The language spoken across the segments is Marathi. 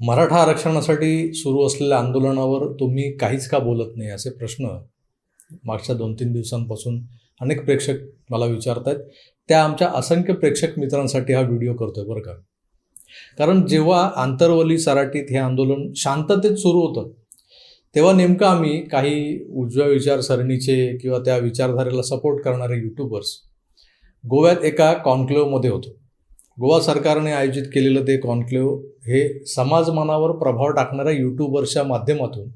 मराठा आरक्षणासाठी सुरू असलेल्या आंदोलनावर तुम्ही काहीच का बोलत नाही? असे प्रश्न मागच्या दोन तीन दिवसांपासून अनेक प्रेक्षक मला विचारत आहेत त्या आमच्या असंख्य प्रेक्षक मित्रांसाठी हा व्हिडिओ करतोय बरं का? कारण जेव्हा आंतरवली सराटीत हे आंदोलन शांततेत सुरू होतं तेव्हा नेमकं आम्ही काही उजव्या विचारसरणीचे किंवा त्या विचारधारेला सपोर्ट करणारे यूट्यूबर्स गोव्यात एका कॉन्क्लेवमध्ये होतो. गोवा सरकारने आयोजित केलेलं ते कॉन्क्लेव्ह हे समाजमनावर प्रभाव टाकणाऱ्या यूट्यूबर्सच्या माध्यमातून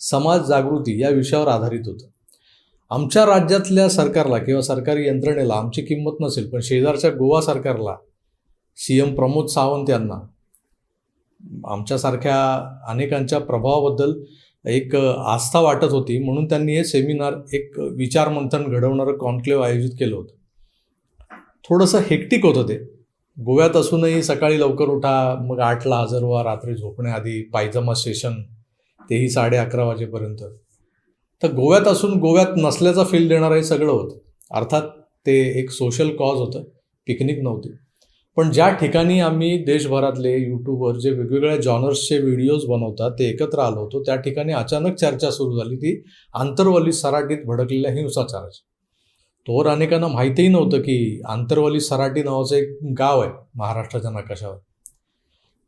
समाज जागृती या विषयावर आधारित होतं. आमच्या राज्यातल्या सरकारला किंवा सरकारी यंत्रणेला आमची किंमत नसेल पण शेजारच्या गोवा सरकारला सी एम प्रमोद सावंत यांना आमच्यासारख्या अनेकांच्या प्रभावाबद्दल एक आस्था वाटत होती म्हणून त्यांनी हे सेमिनार एक विचारमंथन घडवणारं कॉन्क्लेव्ह आयोजित केलं होतं. थोडंसं हेक्टिक होतं ते. गोव्यात असूनही सकाळी लवकर उठा मग आठला हजर व्हा रात्री झोपण्याआधी पायजमा सेशन तेही साडे अकरा वाजेपर्यंत. तर गोव्यात असून गोव्यात नसल्याचा फील देणारं हे सगळं होतं. अर्थात ते एक सोशल कॉज होतं पिकनिक नव्हती. पण ज्या ठिकाणी आम्ही देशभरातले यूट्यूबवर जे वेगवेगळ्या जॉनर्सचे व्हिडिओज बनवतात ते एकत्र आलो होतो त्या ठिकाणी अचानक चर्चा सुरू झाली ती आंतरवली सराटीत भडकलेल्या हिंसाचाराची. तोवर अनेकांना माहितीही नव्हतं की आंतरवली सराटी नावाचं एक गाव आहे महाराष्ट्राच्या नकाशावर.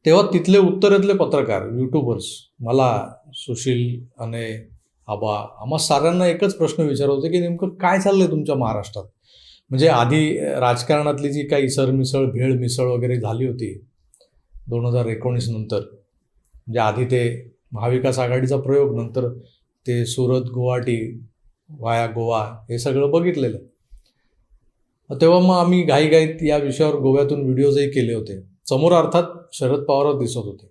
तेव्हा तिथले उत्तरेतले पत्रकार यूट्यूबर्स मला सुशील अने आबा आम्हा साऱ्यांना एकच प्रश्न विचारत होते की नेमकं काय चाललंय तुमच्या महाराष्ट्रात? म्हणजे आधी राजकारणातली जी काही सरमिसळ भेळ मिसळ वगैरे झाली होती दोन हजार एकोणीस नंतर म्हणजे आधी ते महाविकास आघाडीचा प्रयोग नंतर ते सुरत गुवाहाटी वाया गोवा हे सगळं बघितलेलं. आहे तेव्हा मग आम्ही घाईघाईत या विषयावर गोव्यातून व्हिडिओजही केले होते. समोर अर्थात शरद पवारच दिसत होते.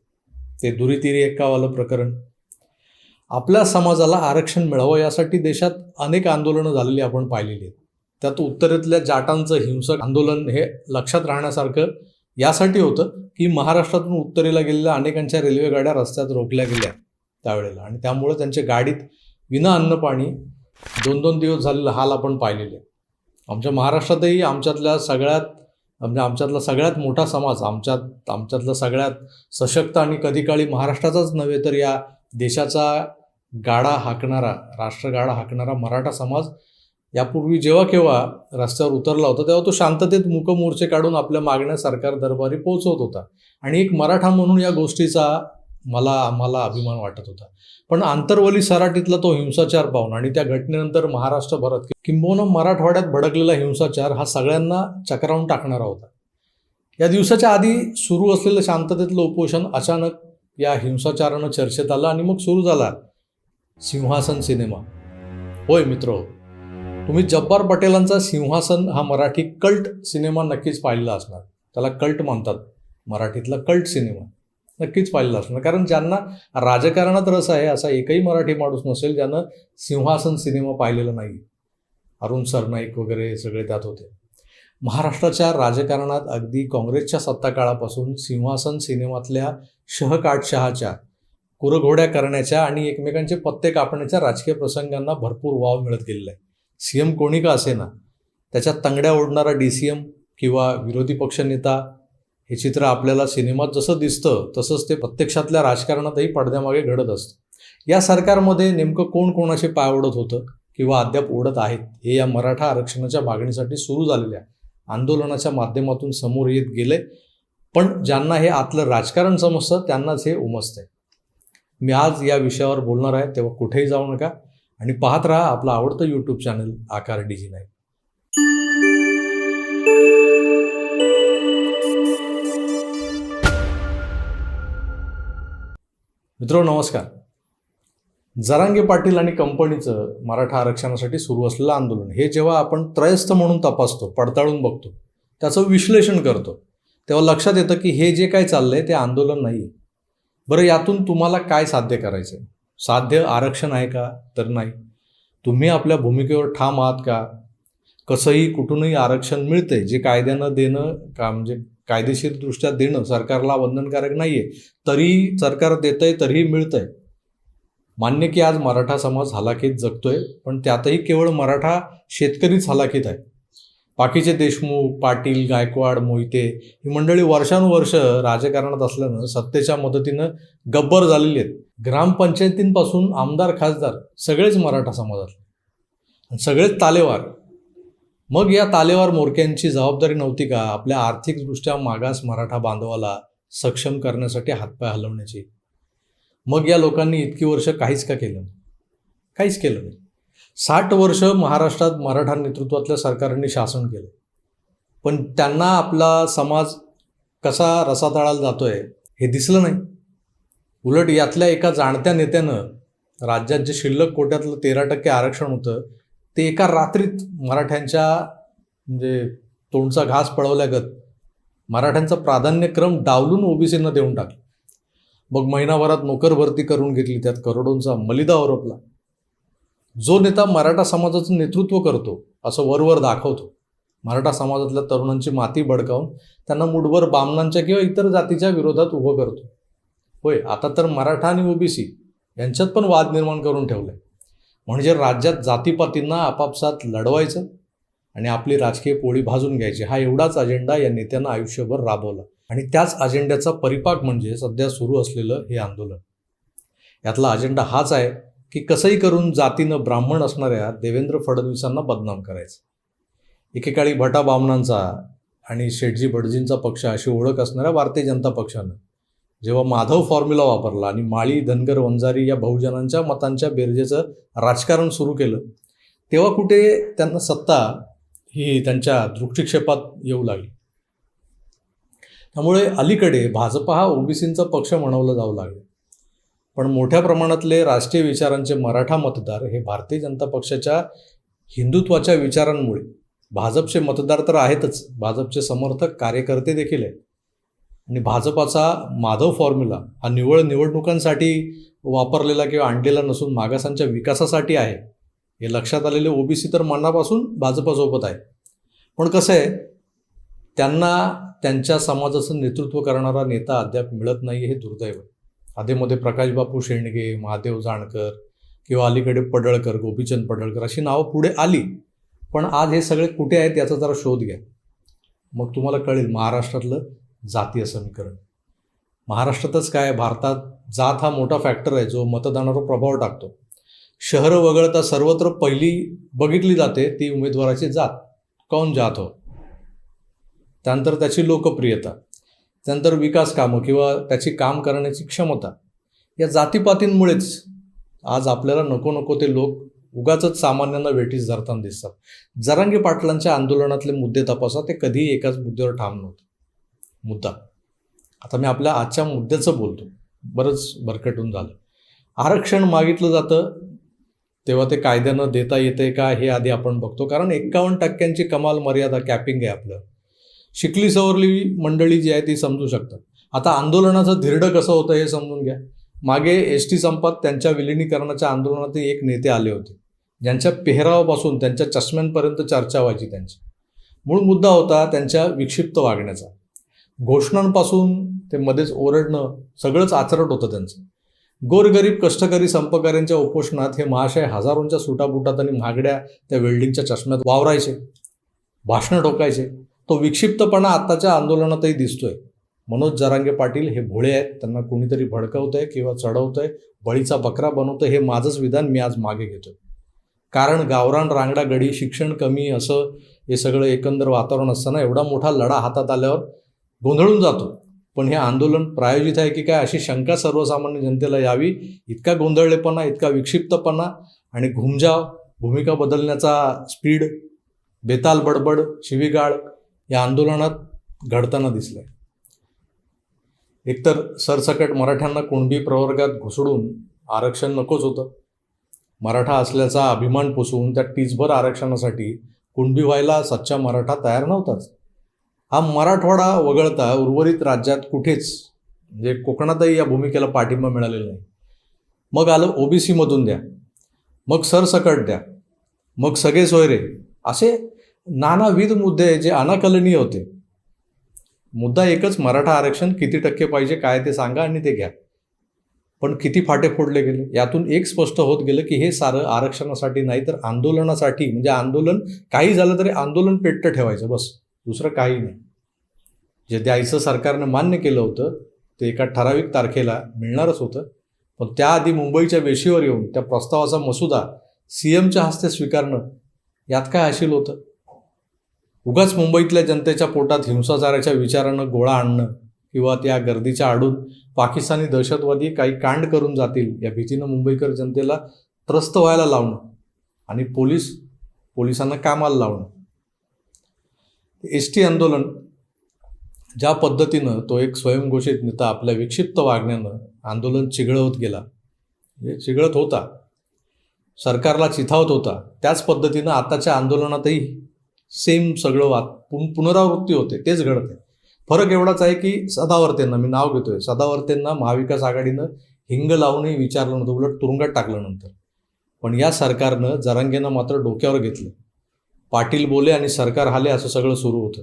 ते दुरीतिरी एक्कावालं प्रकरण. आपल्या समाजाला आरक्षण मिळावं यासाठी देशात अनेक आंदोलनं झालेली आपण पाहिलेली आहेत. त्यात उत्तरेतल्या जाटांचं हिंसक आंदोलन हे लक्षात राहण्यासारखं यासाठी होतं की महाराष्ट्रातून उत्तरेला गेलेल्या अनेकांच्या रेल्वेगाड्या रस्त्यात रोखल्या गेल्या त्यावेळेला. आणि त्यामुळे त्यांच्या गाडीत विना अन्न पाणी दोन दोन दिवस झालेला हाल आपण पाहिलेले. आमच्या महाराष्ट्रातही आमच्यातल्या सगळ्यात म्हणजे आमच्यातला सगळ्यात मोठा समाज आमच्यात आमच्यातला सगळ्यात सशक्त आणि कधी काळी महाराष्ट्राचाच नव्हे तर या देशाचा गाडा हाकणारा राष्ट्रगाडा हाकणारा मराठा समाज यापूर्वी जेव्हा केव्हा रस्त्यावर उतरला होता तेव्हा तो शांततेत मूकमोर्चे काढून आपल्या मागण्या सरकार दरबारी पोहोचवत होता. आणि एक मराठा म्हणून या गोष्टीचा मला आम्हाला अभिमान वाटत होता. पण आंतरवली सराटीतला तो हिंसाचार पाहून आणि त्या घटनेनंतर महाराष्ट्रभरात किंबहुना मराठवाड्यात भडकलेला हिंसाचार हा सगळ्यांना चक्रावून टाकणारा होता. या दिवसाच्या आधी सुरू असलेलं शांततेतलं उपोषण अचानक या हिंसाचारानं चर्चेत आलं आणि मग सुरू झाला सिंहासन सिनेमा. होय मित्र तुम्ही जब्बार पटेलांचा सिंहासन हा मराठी कल्ट सिनेमा नक्कीच पाहिलेला असणार. त्याला कल्ट म्हणतात. मराठीतला कल्ट सिनेमा. नक्कीच पाहिलेलं असणार. कारण ज्यांना राजकारणात रस आहे असा एकही मराठी माणूस नसेल ज्यानं सिंहासन सिनेमा पाहिलेला नाही. अरुण सरनाईक वगैरे सगळे त्यात होते. महाराष्ट्राच्या राजकारणात अगदी काँग्रेसच्या सत्ता काळापासून सिंहासन सिनेमातल्या शहकाटशहाच्या कुरघोड्या करण्याच्या आणि एकमेकांचे पत्ते कापण्याच्या राजकीय प्रसंगांना भरपूर वाव मिळत गेलेला आहे. सी एम कोणी का असेना त्याच्या तंगड्या ओढणारा डी सी एम किंवा विरोधी पक्षनेता हे चित्र आपल्याला सिनेमात जसं दिसतं तसंच ते प्रत्यक्षातल्या राजकारणातही पडद्यामागे घडत असतं. या सरकारमध्ये नेमकं कोण कोणाचे पाय ओढत होतं किंवा अद्याप ओढत आहेत हे या मराठा आरक्षणाच्या मागणीसाठी सुरू झालेल्या आंदोलनाच्या माध्यमातून समोर येत गेले पण ज्यांना हे आतलं राजकारण समजतं त्यांनाच हे उमजतंय. मी आज या विषयावर बोलणार आहे तेव्हा कुठेही जाऊ नका. आणि पाहत राहा आपलं आवडतं यूट्यूब चॅनल आकार डीजी नाही मित्रो नमस्कार. जरांगे पाटील आणि कंपनीचं मराठा आरक्षणासाठी सुरू असलेलं आंदोलन हे जेव्हा आपण त्रयस्थ म्हणून तपासतो पडताळून बघतो त्याचं विश्लेषण करतो तेव्हा लक्षात येतं की हे जे काय चाललंय ते आंदोलन नाही बरं यातून तुम्हाला काय साध्य करायचं आहे साध्य आरक्षण आहे का? तर नाही. तुम्ही आपल्या भूमिकेवर ठाम आहात का? कसंही कुठूनही आरक्षण मिळतंय जे कायद्यानं देणं का म्हणजे कायदेशीरदृष्ट्या देणं सरकारला बंधनकारक नाही आहे तरी सरकार देतंय तरीही मिळतं आहे मान्य की आज मराठा समाज हलाखीत जगतोय पण त्यातही केवळ मराठा शेतकरीच हलाखीत आहे. बाकीचे देशमुख पाटील गायकवाड मोहिते ही मंडळी वर्षानुवर्ष राजकारणात असल्यानं सत्तेच्या मदतीनं गब्बर झालेली आहेत. ग्रामपंचायतींपासून आमदार खासदार सगळेच मराठा समाजातले. सगळेच तालेवार. मग या तालेवार मोरक्यांची जबाबदारी नव्हती का आपल्या आर्थिकदृष्ट्या मागास मराठा बांधवाला सक्षम करण्यासाठी हातपाय हलवण्याची? मग या लोकांनी इतकी वर्ष काहीच का केलं नाही? काहीच केलं नाही. साठ वर्ष महाराष्ट्रात मराठा नेतृत्वातल्या सरकारांनी शासन केलं. पण त्यांना आपला समाज कसा रसातळाला जातोय हे दिसलं नाही. उलट यातल्या एका जाणत्या नेत्यानं राज्यात जे शिल्लक कोट्यातलं तेरा टक्के आरक्षण होतं ते एका रात्रीत मराठ्यांच्या म्हणजे तोंडचा घास पळवल्यागत मराठ्यांचा प्राधान्यक्रम डावलून ओबीसींना देऊन टाकला. मग महिनाभरात नोकर भरती करून घेतली त्यात करोडोंचा मलिदा ओरपला. जो नेता मराठा समाजाचं नेतृत्व करतो असं वरवर दाखवतो. मराठा समाजातल्या तरुणांची माती बडकावून त्यांना मुठभर बामणांच्या किंवा इतर जातीच्या विरोधात उभं करतो. होय आता तर मराठा आणि ओबीसी यांच्यात पण वाद निर्माण करून ठेवले म्हणजे राज्यात जातीपातींना आपापसात लढवायचं आणि आपली राजकीय पोळी भाजून घ्यायची. हा एवढाच अजेंडा या नेत्यांना आयुष्यभर राबवला. आणि त्याच अजेंड्याचा परिपाक म्हणजे सध्या सुरू असलेलं हे आंदोलन. यातला अजेंडा हाच आहे की कसंही करून जातीनं ब्राह्मण असणाऱ्या देवेंद्र फडणवीसांना बदनाम करायचं. एकेकाळी भटा बामणांचा आणि शेटजी भटजींचा पक्ष अशी ओळख असणाऱ्या भारतीय जनता पक्षानं जेव्हा माधव फॉर्म्युला वापरला आणि माळी धनगर वंजारी या बहुजनांच्या मतांच्या बेरजेचं राजकारण सुरू केलं तेव्हा कुठे त्यांना सत्ता ही त्यांच्या दृष्टिक्षेपात येऊ लागली. त्यामुळे अलीकडे भाजपा हा ओबीसींचा पक्ष म्हणवला जाऊ लागले. पण मोठ्या प्रमाणातले राष्ट्रीय विचारांचे मराठा मतदार हे भारतीय जनता पक्षाच्या हिंदुत्वाच्या विचारांमुळे भाजपचे मतदार तर आहेतच भाजपचे समर्थक कार्यकर्ते देखील आहेत. आणि भाजपाचा माधव फॉर्म्युला हा निवळ निवडणुकांसाठी वापरलेला किंवा आणलेला नसून मागासांच्या विकासासाठी आहे. हे लक्षात आलेले ओबीसी तर मनापासून भाजपासोबत आहे. पण कसं आहे त्यांना त्यांच्या समाजाचं नेतृत्व करणारा नेता अद्याप मिळत नाही हे दुर्दैव आधेमध्ये प्रकाशबापू शेंडगे महादेव जाणकर किंवा अलीकडे पडळकर गोपीचंद पडळकर अशी नावं पुढे आली. पण आज हे सगळे कुठे आहेत याचा जरा शोध घ्या. मग तुम्हाला कळेल महाराष्ट्रातलं जातीय समीकरण. महाराष्ट्रातच काय भारतात जात हा मोठा फॅक्टर आहे जो मतदानावर प्रभाव टाकतो. शहरं वगळता सर्वत्र पहिली बघितली जाते ती उमेदवाराची जात. कौन जात हो? त्यानंतर त्याची लोकप्रियता. त्यानंतर विकास कामं किंवा त्याची काम करण्याची क्षमता. या जातीपातींमुळेच आज आपल्याला नको नको ते लोक उगाच सामान्यांना वेठीस धरताना दिसतात. जरांगी पाटलांच्या आंदोलनातले मुद्दे तपासा ते कधीही एकाच मुद्द्यावर ठाम नव्हते. मुद्दा. आता मी आपल्या आजच्या मुद्द्याचं बोलतो. बरंच भरकटून झालं. आरक्षण मागितलं जातं तेव्हा ते कायद्यानं देता येते का हे आधी आपण बघतो. कारण एक्कावन्न टक्क्यांची कमाल मर्यादा कॅपिंग आहे आपलं. शिकली सवरली मंडळी जी आहे ती समजू शकतात. आता आंदोलनाचं धिरडं कसं होतं हे समजून घ्या. मागे एस टी संपात त्यांच्या विलिनीकरणाच्या आंदोलनात एक नेते आले होते. ज्यांच्या पेहरावापासून त्यांच्या चष्म्यांपर्यंत चर्चा व्हायची त्यांची. मूळ मुद्दा होता त्यांच्या विक्षिप्त वागण्याचा. घोषणांपासून ते मध्येच ओरडणं सगळंच आचरट होतं त्यांचं. गोरगरीब कष्टकरी संपकऱ्यांच्या उपोषणात हे महाशय हजारोंच्या सुटाबुटात आणि महागड्या त्या वेल्डिंगच्या चष्म्यात वावरायचे भाषणं ठोकायचे. तो विक्षिप्तपणा आत्ताच्या आंदोलनातही दिसतोय. मनोज जरांगे पाटील हे भोळे आहेत. त्यांना कोणीतरी भडकवतंय किंवा चढवतंय. बळीचा बकरा बनवतंय हे माझंच विधान मी आज मागे घेतोय. कारण गावरान रांगडा गडी शिक्षण कमी असं हे सगळं एकंदर वातावरण असताना एवढा मोठा लढा हातात आल्यावर गोंधळून जातो. पण हे आंदोलन प्रायोजित आहे की काय अशी शंका सर्वसामान्य जनतेला यावी इतका गोंधळलेपणा इतका विक्षिप्तपणा आणि घुमजाव भूमिका बदलण्याचा स्पीड बेताल बडबड शिवीगाळ या आंदोलनात घडताना दिसलंय. एकतर सरसकट मराठ्यांना कुणबी प्रवर्गात घुसडून आरक्षण नकोच होतं. मराठा असल्याचा अभिमान पुसवून त्या टीचभर आरक्षणासाठी कुणबी व्हायला सच्चा मराठा तयार नव्हताच. हा मराठवाडा वगळता उर्वरित राज्यात कुठेच म्हणजे कोकणातही या भूमिकेला पाठिंबा मिळालेला नाही. मग आलं ओबीसीमधून द्या मग सरसकट द्या मग सगळे सोयरे असे नानाविध मुद्दे जे अनाकलनीय होते. मुद्दा एकच मराठा आरक्षण किती टक्के पाहिजे काय ते सांगा आणि ते घ्या. पण किती फाटे फोडले गेले यातून एक स्पष्ट होत गेलं की हे सारं आरक्षणासाठी नाही तर आंदोलनासाठी म्हणजे आंदोलन काही झालं तरी आंदोलन पेट्ट ठेवायचं बस. दुसरं काही नाही. जे द्यायचं सरकारनं मान्य केलं होतं ते एका ठराविक तारखेला मिळणारच होतं. पण त्याआधी मुंबईच्या वेशीवर येऊन त्या प्रस्तावाचा मसुदा सी एमच्या हस्ते स्वीकारणं यात काय हाशील होतं? उगाच मुंबईतल्या जनतेच्या पोटात हिंसाचाराच्या विचारानं गोळा आणणं किंवा त्या गर्दीच्या आडून पाकिस्तानी दहशतवादी काही कांड करून जातील या भीतीनं मुंबईकर जनतेला त्रस्त व्हायला लावणं आणि पोलीस पोलिसांना कामाला लावणं. एस टी आंदोलन ज्या पद्धतीनं तो एक स्वयंघोषित नेता आपल्या विक्षिप्त वागण्यानं आंदोलन चिघळवत गेला. म्हणजे चिघळत होता. सरकारला चिथावत होता. त्याच पद्धतीनं आताच्या आंदोलनातही सेम सगळं वाद पुन पुनरावृत्ती होते. तेच घडत आहे. फरक एवढाच आहे की सदावर्तेंना मी नाव घेतोय. सदावर्तेंना महाविकास आघाडीनं हिंग लावूनही विचारलं नव्हतं उलट तुरुंगात टाकलं नंतर. पण या सरकारनं जरांगेनं मात्र डोक्यावर घेतलं. पाटील बोले आणि सरकार हाले असं सगळं सुरू होतं.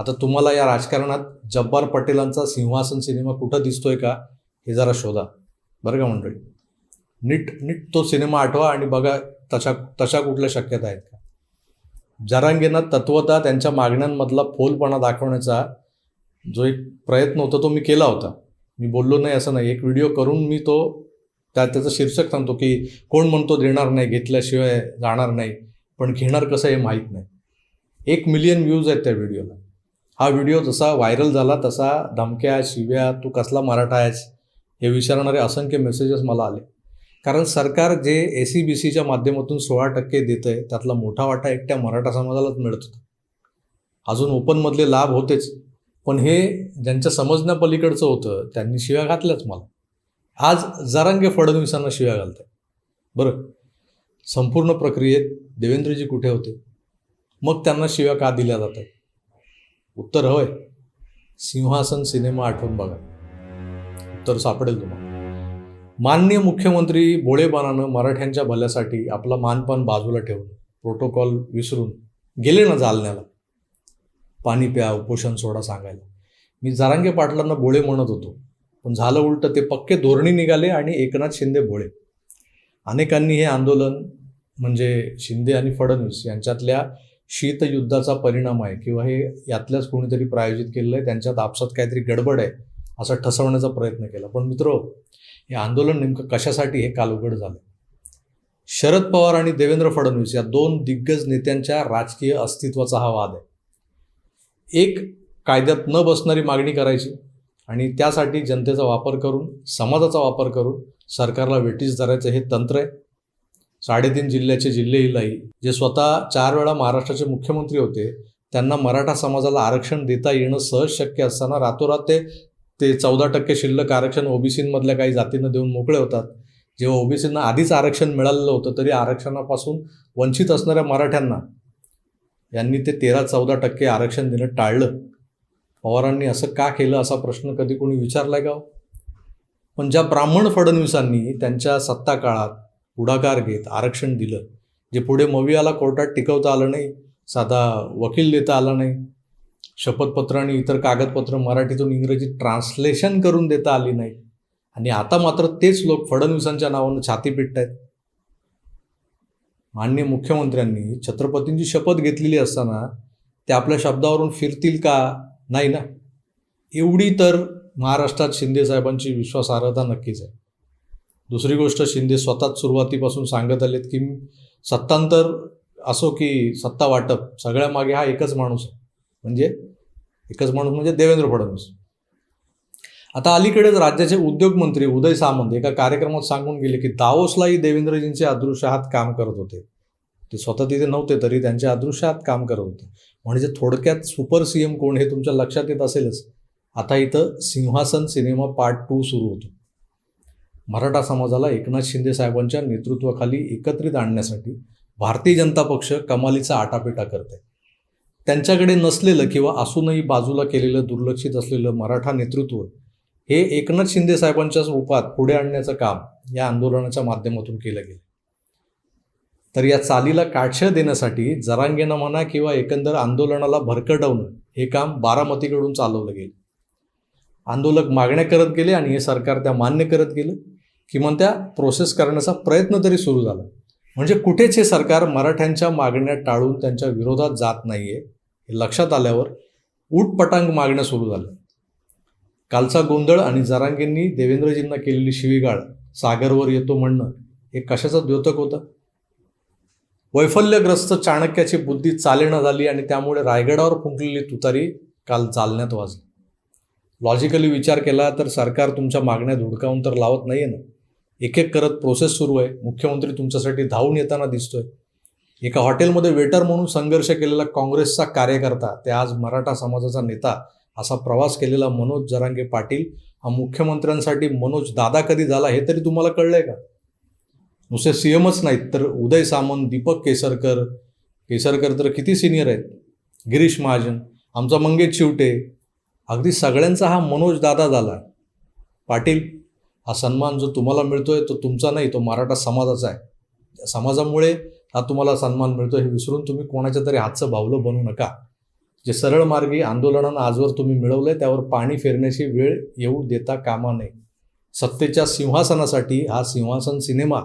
आता तुम्हाला या राजकारणात जब्बार पटेलांचा सिंहासन सिनेमा कुठं दिसतोय का हे जरा शोधा. बरं का मंडळी? नीट नीट तो सिनेमा आठवा आणि बघा तशा तशा कुठल्या शक्यता आहेत का. जरांगेनं तत्वता त्यांच्या मागण्यांमधला फोलपणा दाखवण्याचा जो एक प्रयत्न होता तो मी केला होता. मी बोललो नाही असं नाही. एक व्हिडिओ करून मी तो त्या त्याचं शीर्षक सांगतो की कोण म्हणतो देणार नाही घेतल्याशिवाय जाणार नाही पण घेणार कसं हे माहीत नाही. एक मिलियन व्ह्यूज आहेत त्या व्हिडिओला. हा व्हिडिओ जसा व्हायरल झाला तसा धमक्या शिव्या तू कसला मराठा आहेस हे विचारणारे असंख्य मेसेजेस मला आले. कारण सरकार जे ए सी बी सीच्या माध्यमातून सोळा टक्के देत आहे त्यातला मोठा वाटा एकट्या मराठा समाजालाच मिळत होता. अजून ओपनमधले लाभ होतेच पण हे ज्यांच्या समजण्यापलीकडचं होतं त्यांनी शिव्या घातल्याच मला. आज जरांगे फडणवीसांना शिव्या घालतात बरं संपूर्ण प्रक्रियेत देवेंद्रजी कुठे होते? मग त्यांना शिव्या का दिल्या जातात उत्तर होय. सिंहासन सिनेमा आठवून बघा. उत्तर सापडेल तुम्हाला. माननीय मुख्यमंत्री भोळेपणानं मराठ्यांच्या भल्यासाठी आपला मानपान बाजूला ठेवून प्रोटोकॉल विसरून गेले ना जालन्याला. पाणी प्या उपोषण सोडा सांगायला. मी जरांगे पाटलांना बोळे म्हणत होतो. पण झालं उलटं ते पक्के धोरणी निघाले आणि एकनाथ शिंदे भोळे अनेकांनी हे आंदोलन म्हणजे शिंदे आणि फडणवीस यांच्यातल्या शीतयुद्धाचा परिणाम आहे किंवा हे यातल्याच कोणीतरी प्रायोजित केलेलं आहे त्यांच्यात आपसात काहीतरी गडबड आहे असा ठसवण्याचा प्रयत्न केला. पण मित्र हे आंदोलन नेमकं कशासाठी हे काल उघड झालं? शरद पवार आणि देवेंद्र फडणवीस या दोन दिग्गज नेत्यांच्या राजकीय अस्तित्वाचा हा वाद आहे. एक कायद्यात न बसणारी मागणी करायची आणि त्यासाठी जनतेचा वापर करून समाजाचा वापर करून सरकारला वेटीस धरायचं हे तंत्र आहे. साडेतीन जिल्ह्याचे जिल्हेहिलाई जे स्वतः चार वेळा महाराष्ट्राचे मुख्यमंत्री होते त्यांना मराठा समाजाला आरक्षण देता येणं सहज शक्य असताना रातोरात ते ते चौदा टक्के शिल्लक आरक्षण ओबीसीमधल्या काही जातींना देऊन मोकळे होतात. जेव्हा ओबीसींना आधीच आरक्षण मिळालेलं होतं तरी आरक्षणापासून वंचित असणाऱ्या मराठ्यांना यांनी ते तेरा चौदा टक्के आरक्षण देणं टाळलं. पवारांनी असं का केलं असा प्रश्न कधी कोणी विचारलाय का हो? पण ज्या ब्राह्मण फडणवीसांनी त्यांच्या सत्ता काळात पुढाकार घेत आरक्षण दिलं. जे पुढे मवियाला कोर्टात टिकवता आलं नाही साधा वकील देता आला नाही शपथपत्र आणि इतर कागदपत्र मराठीतून इंग्रजीत ट्रान्सलेशन करून देता आली नाही. आणि आता मात्र तेच लोक फडणवीसांच्या नावानं छाती पिटत आहेत माननीय मुख्यमंत्र्यांनी छत्रपतींची शपथ घेतलेली असताना ते आपल्या शब्दावरून फिरतील का? नाही ना. एवढी तर महाराष्ट्रात शिंदे साहेबांची विश्वासार्हता नक्कीच आहे. दुसरी गोष्ट शिंदे स्वतःच सुरुवातीपासून सांगत आलेत की सत्तांतर असो की सत्ता वाटप सगळ्या मागे हा एकच माणूस म्हणजे एकच माणूस म्हणजे देवेंद्र फडणवीस. आता अलीकडेच राज्याचे उद्योगमंत्री उदय सामंत एका कार्यक्रमात सांगून गेले की दावोसलाही देवेंद्रजींचे अदृश्य हात काम करत होते. ते स्वतः तिथे नव्हते तरी त्यांच्या अदृश्य हात काम करत होते. म्हणजे थोडक्यात सुपर सी एम कोण हे तुमच्या लक्षात येत असेलच. आता इथं सिंहासन सिनेमा पार्ट टू सुरू होतो. मराठा समाजाला एकनाथ शिंदे साहेबांच्या नेतृत्वाखाली एकत्रित आणण्यासाठी भारतीय जनता पक्ष कमालीचा आटापिटा करते त्यांच्याकडे नसलेलं किंवा असूनही बाजूला केलेलं दुर्लक्षित असलेलं मराठा नेतृत्व हे एकनाथ शिंदे साहेबांच्या रूपात पुढे आणण्याचं काम या आंदोलनाच्या माध्यमातून केलं गेलं. तर या चालीला काठशळ देण्यासाठी जरांगेनं म्हणा किंवा एकंदर आंदोलनाला भरकटवणं हे काम बारामतीकडून चालवलं गेलं. आंदोलक मागण्या करत गेले आणि हे सरकार त्या मान्य करत गेलं. किमान त्या प्रोसेस करण्याचा प्रयत्न तरी सुरू झाला. म्हणजे कुठेच हे सरकार मराठ्यांच्या मागण्या टाळून त्यांच्या विरोधात जात नाही आहे हे लक्षात आल्यावर उटपटांग मागण्या सुरू झाल्या. कालचा गोंधळ आणि जरांगेंनी देवेंद्रजींना केलेली शिवीगाळ सागरवर येतो म्हणणं हे कशाचं द्योतक होतं? वैफल्यग्रस्त चाणक्याची बुद्धी चालेना झाली आणि त्यामुळे रायगडावर फुंकलेली तुतारी काल चालण्यात वाजली. लॉजिकली विचार केला तर सरकार तुमच्या मागण्या धुडकावून तर लावत नाहीये ना? एक एक करत प्रोसेस सुरू आहे. मुख्यमंत्री तुमच्यासाठी धावून येताना दिसतोय. एका हॉटेलमध्ये वेटर म्हणून संघर्ष केलेला काँग्रेसचा कार्यकर्ता ते आज मराठा समाजाचा नेता असा प्रवास केलेला मनोज जरांगे पाटील. हा मुख्यमंत्र्यांसाठी मनोज दादा कधी झाला हे तरी तुम्हाला कळलंय का? नुसते सी एमच नाहीत तर उदय सामंत दीपक केसरकर. केसरकर तर किती सिनियर आहेत? गिरीश महाजन आमचा मंगेश चिवटे. अगदी सगळ्यांचा हा मनोज दादा झाला. पाटील हा सन्मान जो तुम्हाला मिळतो आहे तो तुमचा नाही तो मराठा समाजाचा आहे. समाजामुळे हा तुम्हाला सन्मान मिळतो हे विसरून तुम्ही कोणाच्या तरी हातचं भावलं बनू नका. जे सरळ मार्गी आंदोलनानं आजवर तुम्ही मिळवलंय त्यावर पाणी फेरण्याची वेळ येऊ देता कामा नये. सत्तेच्या सिंहासनासाठी हा सिंहासन सिनेमा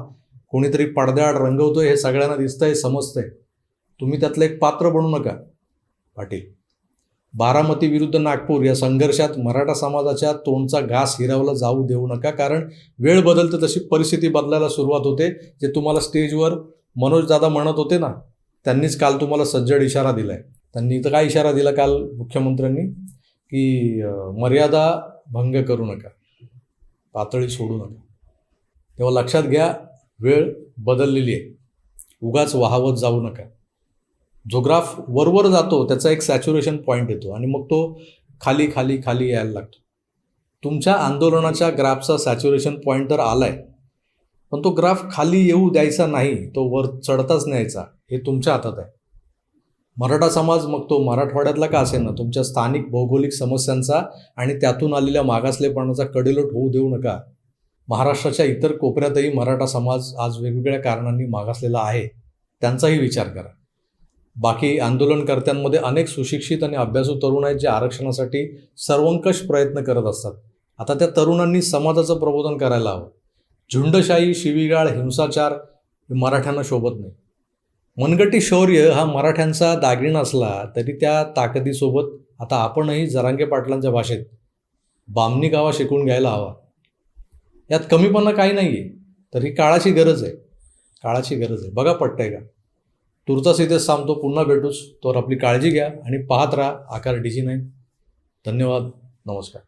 कोणीतरी पडद्याआड रंगवतोय हे सगळ्यांना दिसतंय समजतंय. तुम्ही त्यातलं एक पात्र बनू नका पाटील. बारामती विरुद्ध नागपूर या संघर्षात मराठा समाजाच्या तोंडचा घास हिरावला जाऊ देऊ नका. कारण वेळ बदलते तशी परिस्थिती बदलायला सुरुवात होते. जे तुम्हाला स्टेजवर मनोज दादा म्हणत होते ना त्यांनीच काल तुम्हाला सज्जड इशारा दिलाय. त्यांनी तर काय इशारा दिला काल मुख्यमंत्र्यांनी? की मर्यादा भंग करू नका. पातळी सोडू नका. तेव्हा लक्षात घ्या वेळ बदललेली आहे. उगाच वाहवत जाऊ नका. जो ग्राफ वरवर जातो त्याचा एक सॅच्युरेशन पॉईंट येतो आणि मग तो खाली खाली खाली यायला लागतो. तुमच्या आंदोलनाच्या ग्राफचा सॅच्युरेशन पॉईंट तर आलाय पण तो ग्राफ खाली येऊ द्यायचा नाही तो वर चढताच न्यायचा हे तुमच्या हातात आहे. मराठा समाज मग तो मराठवाड्यातला का असेल ना तुमच्या स्थानिक भौगोलिक समस्यांचा आणि त्यातून आलेल्या मागासलेपणाचा कडेलोट होऊ देऊ नका. महाराष्ट्राच्या इतर कोपऱ्यातही मराठा समाज आज वेगवेगळ्या कारणांनी मागासलेला आहे त्यांचाही विचार करा. बाकी आंदोलनकर्त्यांमध्ये अनेक सुशिक्षित आणि अभ्यासू तरुण आहेत जे आरक्षणासाठी सर्वंकष प्रयत्न करत असतात. आता त्या तरुणांनी समाजाचं प्रबोधन करायला हवं. झुंडशाही शिवीगाळ हिंसाचार मराठ्यांना शोभत नाही. मनगटी शौर्य हा मराठ्यांचा दागिना असला तरी त्या ताकदीसोबत आता आपणही जरांगे पाटलांच्या भाषेत बामणी गावा शिकून घ्यायला हवा. यात कमीपणा काही नाही आहे तर ही काळाची गरज आहे. काळाची गरज आहे. बघा पटतंय का तुर्तास इथेच थांबतो. पुन्हा भेटूच. तर आपली काळजी घ्या आणि पाहत राहा आकार डीजी नाईन धन्यवाद. नमस्कार.